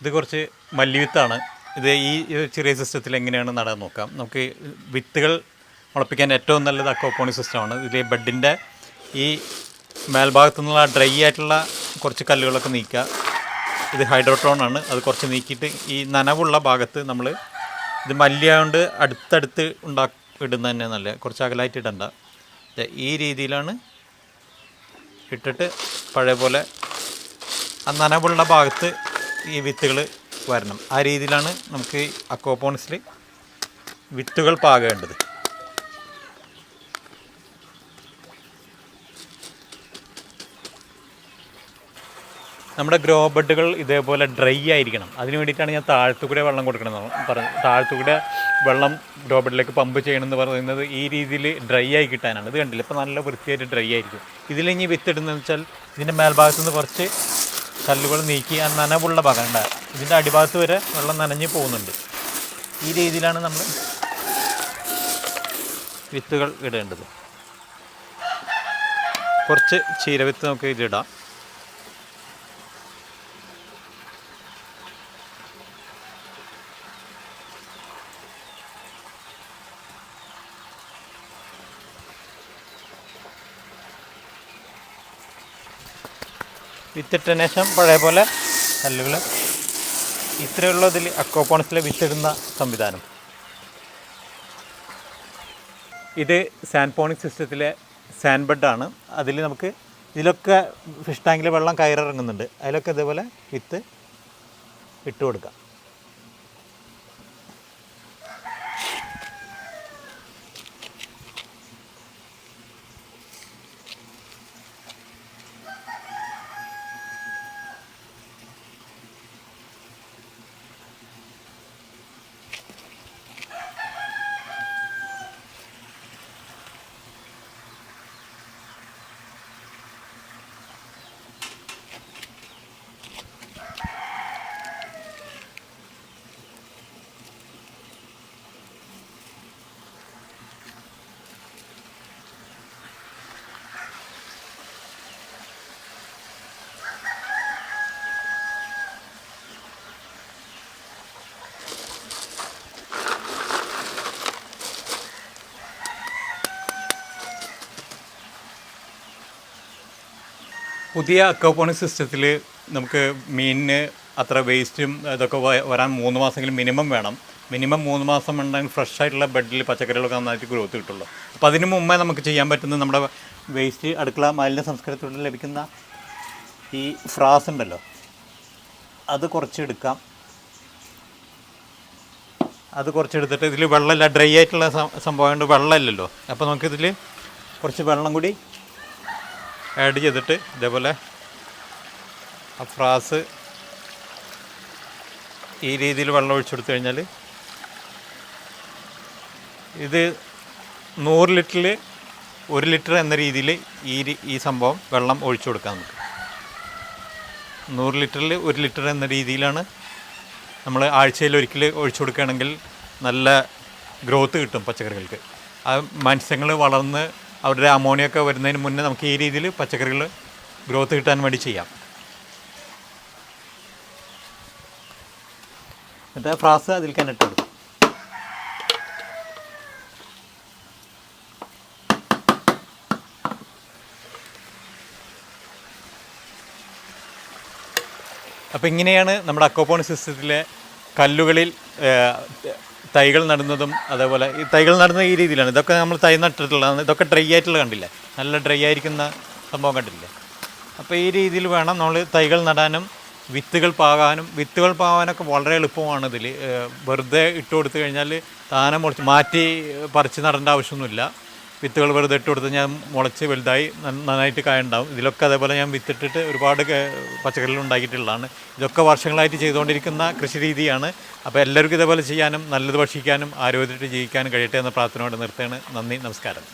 ഇത് കുറച്ച് മല്ലിവിത്താണ്. ഇത് ഈ ചെറിയ സിസ്റ്റത്തിൽ എങ്ങനെയാണ് നടാൻ നോക്കാം. നമുക്ക് വിത്തുകൾ മുളപ്പിക്കാൻ ഏറ്റവും നല്ലത് അക്കോപ്പോണി സിസ്റ്റമാണ്. ഇതിൽ ബെഡിന്റെ ഈ മേൽഭാഗത്തു നിന്നുള്ള ഡ്രൈ ആയിട്ടുള്ള കുറച്ച് കല്ലുകളൊക്കെ നീക്കുക. ഇത് ഹൈഡ്രോട്രോൺ ആണ്. അത് കുറച്ച് നീക്കിയിട്ട് ഈ നനവുള്ള ഭാഗത്ത് നമ്മൾ ഇത് മല്ലിയായതുകൊണ്ട് അടുത്തടുത്ത് ഉണ്ടാ ഇടുന്നത് തന്നെ നല്ല കുറച്ച് അകലായിട്ട് ഇടണ്ട. ഈ രീതിയിലാണ് ഇട്ടിട്ട് പഴയ പോലെ ആ നനവുള്ള ഭാഗത്ത് ഈ വിത്തുകൾ വരണം. ആ രീതിയിലാണ് നമുക്ക് ഈ അക്വാപോണിക്സിൽ വിത്തുകൾ പാകേണ്ടത്. നമ്മുടെ ഗ്രോ ബെഡുകൾ ഇതേപോലെ ഡ്രൈ ആയിരിക്കണം. അതിന് വേണ്ടിയിട്ടാണ് ഞാൻ താഴ്ത്തുകൂടെ വെള്ളം കൊടുക്കണമെന്ന് പറഞ്ഞു താഴ്ത്തുകൂടെ വെള്ളം ഗ്രോ ബെഡിലേക്ക് പമ്പ് ചെയ്യണമെന്ന് പറയുന്നത് ഈ രീതിയിൽ ഡ്രൈ ആയി കിട്ടാനാണ്. ഇത് കണ്ടില്ല? ഇപ്പോൾ നല്ല വൃത്തിയായിട്ട് ഡ്രൈ ആയിരിക്കും. ഇതിലിനി വിത്തിടുന്നതെന്ന് വെച്ചാൽ ഇതിന്റെ മേൽഭാഗത്തു നിന്ന് കുറച്ച് കല്ലുകൾ നീക്കി ആ നനവുള്ള ഭാഗം ഇതിന്റെ അടിഭാഗത്ത് വരെ വെള്ളം നനഞ്ഞ് പോകുന്നുണ്ട്. ഈ രീതിയിലാണ് നമ്മൾ വിത്തുകൾ ഇടേണ്ടത്. കുറച്ച് ചീരവിത്ത് നമുക്ക് ഇതിടാം വിത്തിട്ടതിന് ശേഷം പഴയ പോലെ കല്ലുകൾ. ഇത്രയുള്ളതിൽ അക്വാപോണിക്സിൽ വിത്തിടുന്ന സംവിധാനം. ഇത് സാൻപോണിക് സിസ്റ്റത്തിലെ സാൻഡ് ബെഡാണ് അതിൽ നമുക്ക് ഇതിലൊക്കെ ഫിഷ് ടാങ്കിൽ വെള്ളം കയറിറങ്ങുന്നുണ്ട്. അതിലൊക്കെ ഇതേപോലെ വിത്ത് ഇട്ട് കൊടുക്കാം. പുതിയ അക്വാപോണിക് സിസ്റ്റത്തിൽ നമുക്ക് മീനിന് അത്ര വേസ്റ്റും ഇതൊക്കെ വരാൻ മൂന്ന് മാസമെങ്കിലും മിനിമം വേണം. മിനിമം മൂന്ന് മാസം ഉണ്ടെങ്കിൽ ഫ്രഷ് ആയിട്ടുള്ള ബെഡിൽ പച്ചക്കറികളൊക്കെ നന്നായിട്ട് ഗ്രോത്ത് കിട്ടുള്ളൂ. അപ്പോൾ അതിന് മുമ്പേ നമുക്ക് ചെയ്യാൻ പറ്റുന്നത് നമ്മുടെ വേസ്റ്റ് അടുക്കള മാലിന്യ സംസ്കരണത്തോടെ ലഭിക്കുന്ന ഈ ഫ്രാസ് ഉണ്ടല്ലോ. അത് കുറച്ചെടുക്കാം. അത് കുറച്ചെടുത്തിട്ട് ഇതിൽ വെള്ളമില്ല. ഡ്രൈ ആയിട്ടുള്ള സംഭവം കൊണ്ട് വെള്ളമില്ലല്ലോ. അപ്പോൾ നമുക്കിതിൽ കുറച്ച് വെള്ളം കൂടി ആഡ് ചെയ്തിട്ട് ഇതേപോലെ ഫ്രാസ് ഈ രീതിയിൽ വെള്ളം ഒഴിച്ചെടുത്തു കഴിഞ്ഞാൽ ഇത് നൂറ് ലിറ്ററിൽ ഒരു ലിറ്റർ എന്ന രീതിയിൽ ഈ ഈ സംഭവം വെള്ളം ഒഴിച്ചു കൊടുക്കാം നമുക്ക്. നൂറ് ലിറ്ററിൽ ഒരു ലിറ്റർ എന്ന രീതിയിലാണ് നമ്മൾ ആഴ്ചയിൽ ഒരിക്കൽ ഒഴിച്ചു കൊടുക്കുകയാണെങ്കിൽ നല്ല ഗ്രോത്ത് കിട്ടും പച്ചക്കറികൾക്ക്. ആ മത്സ്യങ്ങൾ വളർന്ന് അവരുടെ അമോണിയൊക്കെ വരുന്നതിന് മുന്നേ നമുക്ക് ഈ രീതിയിൽ പച്ചക്കറികൾ ഗ്രോത്ത് കിട്ടാൻ വേണ്ടി ചെയ്യാം. എന്നിട്ട് ഫ്രാസ് അതിൽ കൊടുക്കും. അപ്പോൾ ഇങ്ങനെയാണ് നമ്മുടെ അക്വാപോണി സിസ്റ്റത്തിലെ കല്ലുകളിൽ തൈകൾ നടുന്നതും അതേപോലെ ഈ തൈകൾ നടുന്ന ഈ രീതിയിലാണ്. ഇതൊക്കെ നമ്മൾ തൈ നട്ടിട്ടുള്ളതാണ്. ഇതൊക്കെ ഡ്രൈ ആയിട്ടുള്ള കണ്ടില്ല? നല്ല ഡ്രൈ ആയിരിക്കുന്ന സംഭവം കണ്ടില്ല അപ്പോൾ ഈ രീതിയിൽ വേണം നമ്മൾ തൈകൾ നടാനും വിത്തുകൾ പാകാനും. വിത്തുകൾ പാകാനൊക്കെ വളരെ എളുപ്പമാണ് ഇതിൽ വെറുതെ ഇട്ട് കൊടുത്തു കഴിഞ്ഞാൽ താനം മുളച്ച് മാറ്റി പറിച്ച് നടേണ്ട ആവശ്യമൊന്നുമില്ല. വിത്തുകൾ വെറുതെ ഇട്ട് കൊടുത്ത് ഞാൻ മുളച്ച് വലുതായി നന്നായിട്ട് കായ ഉണ്ടാവും ഇതിലൊക്കെ അതേപോലെ ഞാൻ വിത്തിട്ടിട്ട് ഒരുപാട് പച്ചക്കറികൾ ഉണ്ടാക്കിയിട്ടുള്ളതാണ്. ഇതൊക്കെ വർഷങ്ങളായിട്ട് ചെയ്തുകൊണ്ടിരിക്കുന്ന കൃഷി രീതിയാണ്. അപ്പോൾ എല്ലാവർക്കും ഇതേപോലെ ചെയ്യാനും നല്ലത് ഭക്ഷിക്കാനും ആരോഗ്യമായിട്ട് ജീവിക്കാനും കഴിയട്ടെ എന്ന പ്രാർത്ഥനയോടെ നിർത്തുകയാണ്. നന്ദി നമസ്കാരം.